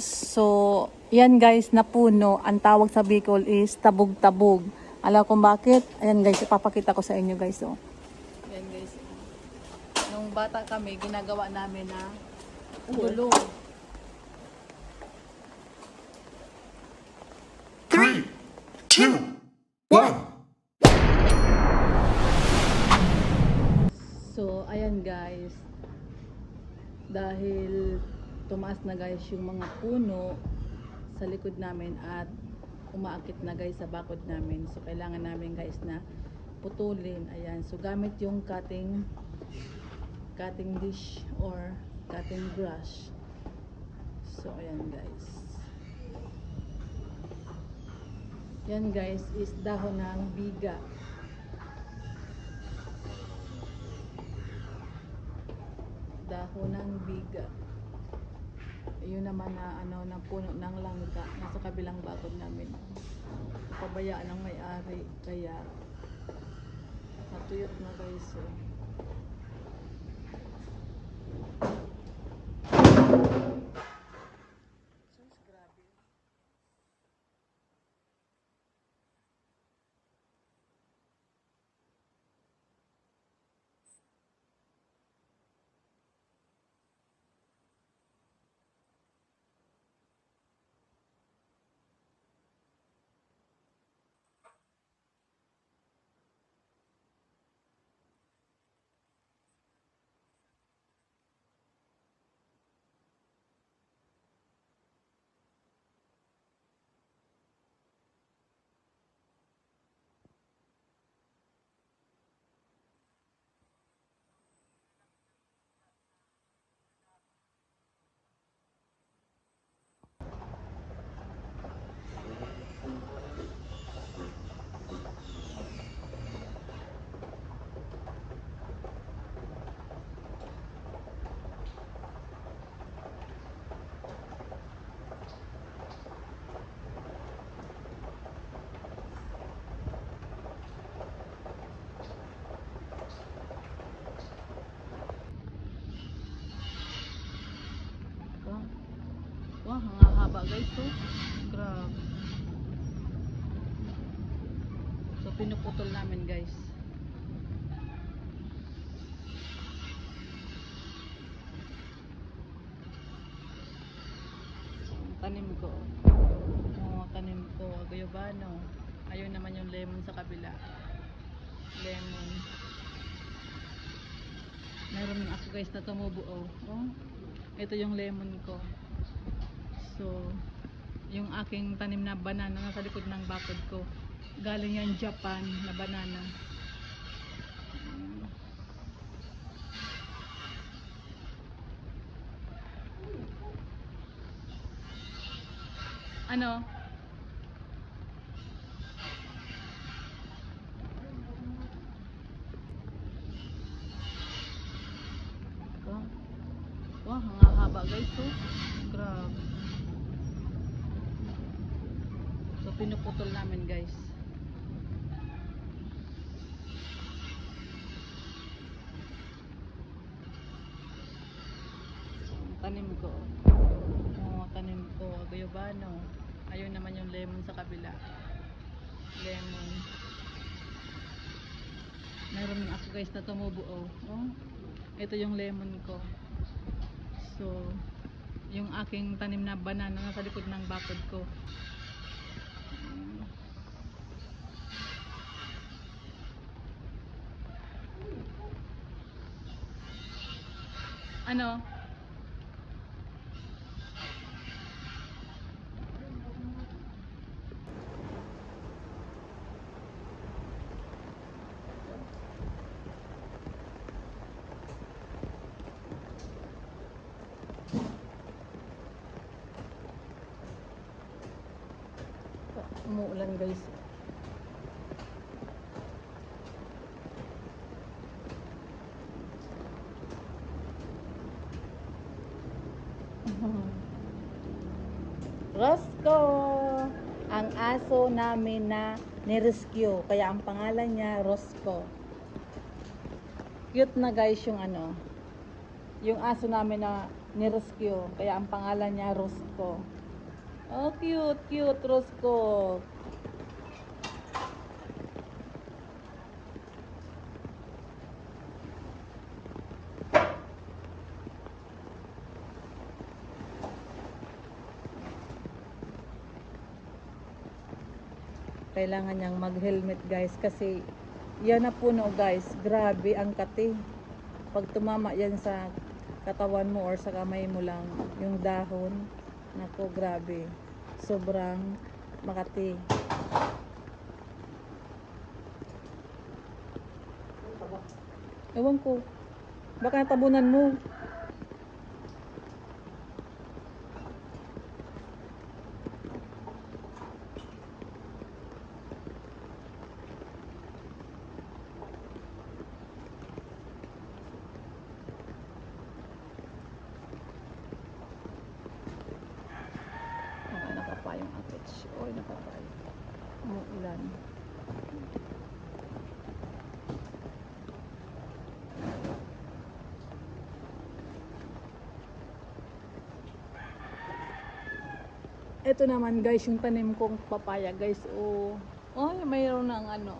So, yan guys, na puno, ang tawag sa Bicol is tabog-tabog. Alam kung bakit? Ayan guys, ipapakita ko sa inyo guys. Oh. Yan guys. Nung bata kami, ginagawa namin na gulong. Three, two, one. So, ayan guys. Dahil tumaas na guys yung mga puno sa likod namin at umaakit na guys sa bakod namin. So, kailangan namin guys na putulin. Ayan. So, gamit yung cutting cutting dish or cutting brush. So, ayan guys. Yan guys is dahon ng biga. dahon ng biga. Yun naman na ano na puno ng langka nasa kabilang bakod namin. Pabayaan ng may-ari kaya natuyot na guys. So. Ang haba guys oh. Grabe. So pinuputol namin guys. Tanim ko. Oh, tanim ko. Guyabano. Ayun naman yung lemon sa kabila. Lemon. Meron ako guys na tumubo oh. oh. Ito yung lemon ko. So, yung aking tanim na banana nasa likod ng bakod ko. Galing yan Japan na banana. Ano? Tanim ko. Oh, tanim ko. Guyabano. Ayun naman yung lemon sa kabila. Lemon. Meron ako guys na tumubo oh. oh. Ito yung lemon ko. So, yung aking tanim na banana nasa likod ng bakod ko. Ano? Umuulan guys. Rosco! Ang aso namin na nirescue. Kaya ang pangalan niya, Rosco. Cute na guys yung ano. Yung aso namin na ni Rosco. Kaya ang pangalan niya Rosco. Oh, cute, cute, Rosco. Kailangan niyang mag-helmet guys kasi yan na puno guys. Grabe ang kati. Pag tumama yan sa katawan mo or sa kamay mo lang, yung dahon, nako grabe. Sobrang makati. Ewan ko. Baka natabunan mo. Ito naman guys, yung tanim kong papaya guys. Oh, oh mayroon ng ano.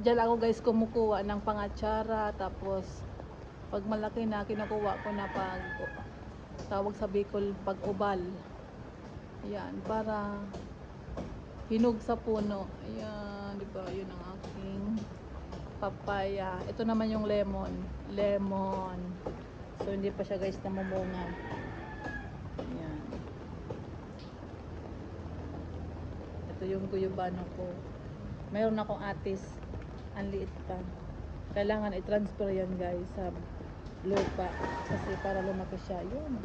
Diyan ako guys kumukuha ng pangatsara. Tapos, pag malaki na, kinukuha ko na pag tawag sa Bicol pag ubal. Ayan, para hinog sa puno. Ayan, di ba? Yun ang aking papaya. Ito naman yung lemon. Lemon. So, hindi pa siya guys namumunga. Ayan. Ito yung guyubano ko. Mayroon akong atis. Ang liit pa. Kailangan i-transfer yan guys sa lupa. Kasi para lumaki siya. Yun.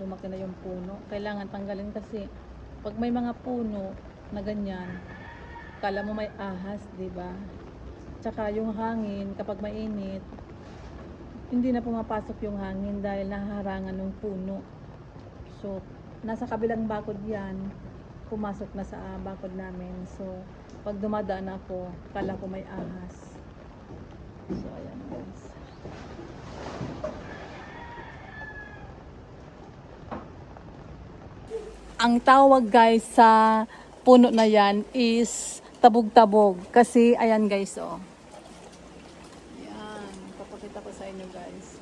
Lumaki na yung puno. Kailangan tanggalin kasi pag may mga puno na ganyan, kala mo may ahas, di ba? Tsaka yung hangin, kapag mainit, hindi na pumapasok yung hangin dahil nahaharangan ng puno. So, nasa kabilang bakod yan, pumasok na sa ah, bakod namin. So, pag dumadaan ako, kala ko may ahas. So, ayan guys. Ang tawag guys sa puno na yan is tabog-tabog. Kasi, ayan guys, oh. Yan. Papakita ko sa inyo guys.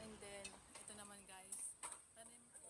And then, ito naman guys. Tanim ko.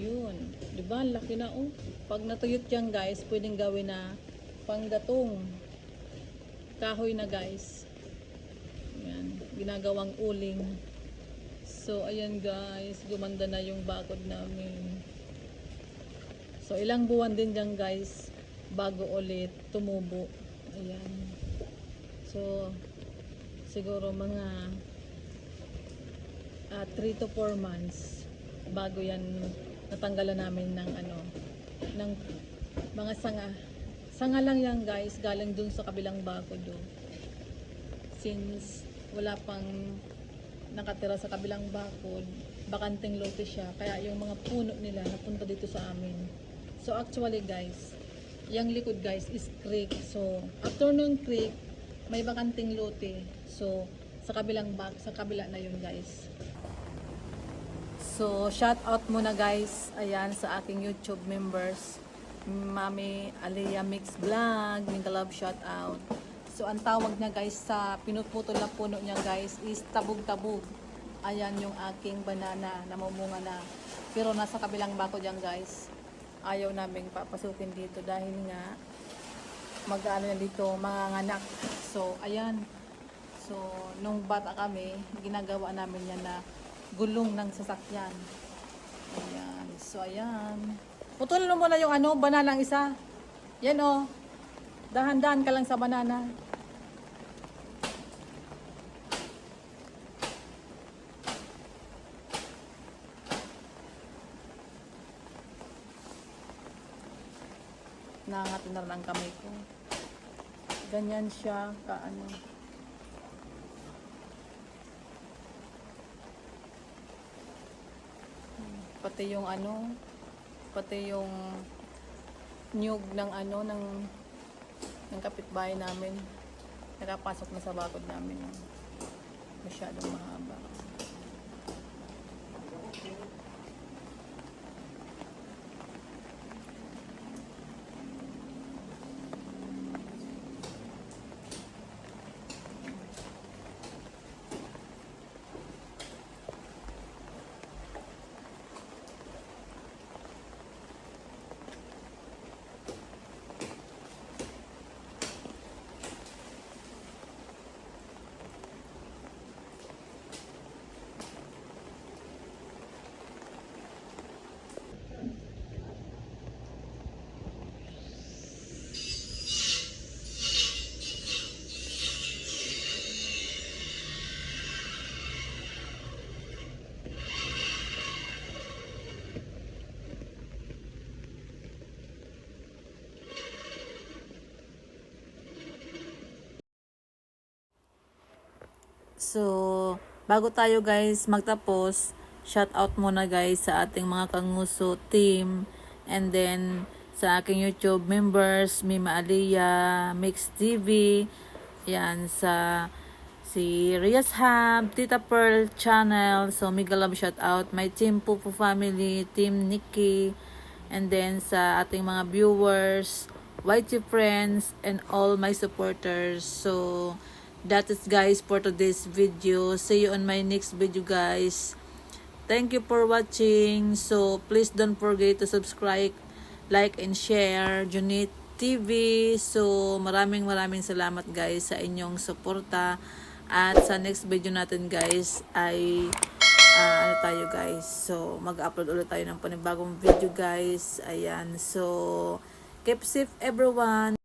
Yun. Di ba? Ang Laki na oh. Pag natuyot yan guys, pwedeng gawin na panggatong. Kahoy na guys. Yan. Ginagawang uling. So, ayan guys. Gumanda na yung bakod namin. So, ilang buwan din dyan guys bago ulit tumubo. Ayan. So, siguro mga 3 to 4 months bago yan natanggalan namin ng ano ng mga sanga. Sanga lang yan guys. Galing dun sa kabilang bakod do since wala pang nakatira sa kabilang bakod bakanting lote siya. Kaya yung mga puno nila napunta dito sa amin. So actually guys yung likod guys is creek. So after nung creek may bakanting lote. So sa kabilang bak sa kabila na yun guys So, shout out muna guys, ayan, sa aking YouTube members. Mami Alea Mix Vlog, Mingalab shout out. So, ang tawag niya guys sa pinuputol na puno niya guys is tabog-tabog. Ayan yung aking banana na mamunga na. Pero nasa kabilang bako dyan guys. Ayaw naming papasukin dito dahil nga mag-ano yan dito, mga nganak. So, ayan. So, nung bata kami, ginagawa namin yan na gulong ng sasakyan. Ayan. So, ayan. Putulin mo muna yung ano, banana ang isa. Yan o. Dahan-dahan ka lang sa banana. Nangat na lang kamay ko. Ganyan siya, kaano. Pati yung ano, pati yung nyug ng ano, ng, ng kapitbahay namin. Nakapasok na sa bakod namin. Masyadong mahaba. So, bago tayo guys magtapos, shout out muna guys sa ating mga kanguso team. And then sa aking YouTube members, Mima Aliyah, Mix TV, yan sa si Rias Hub, Tita Pearl Channel, so mega love shout out, my team Pupu family, team Nikki, and then sa ating mga viewers, YT friends, and all my supporters. So, that is guys for today's video. See you on my next video guys. Thank you for watching. So, please don't forget to subscribe, like, and share Junit TV. So, maraming maraming salamat guys sa inyong suporta. At sa next video natin guys ay ah, ano tayo guys. So, mag-upload ulit tayo ng panibagong video guys. Ayan. So, keep safe everyone.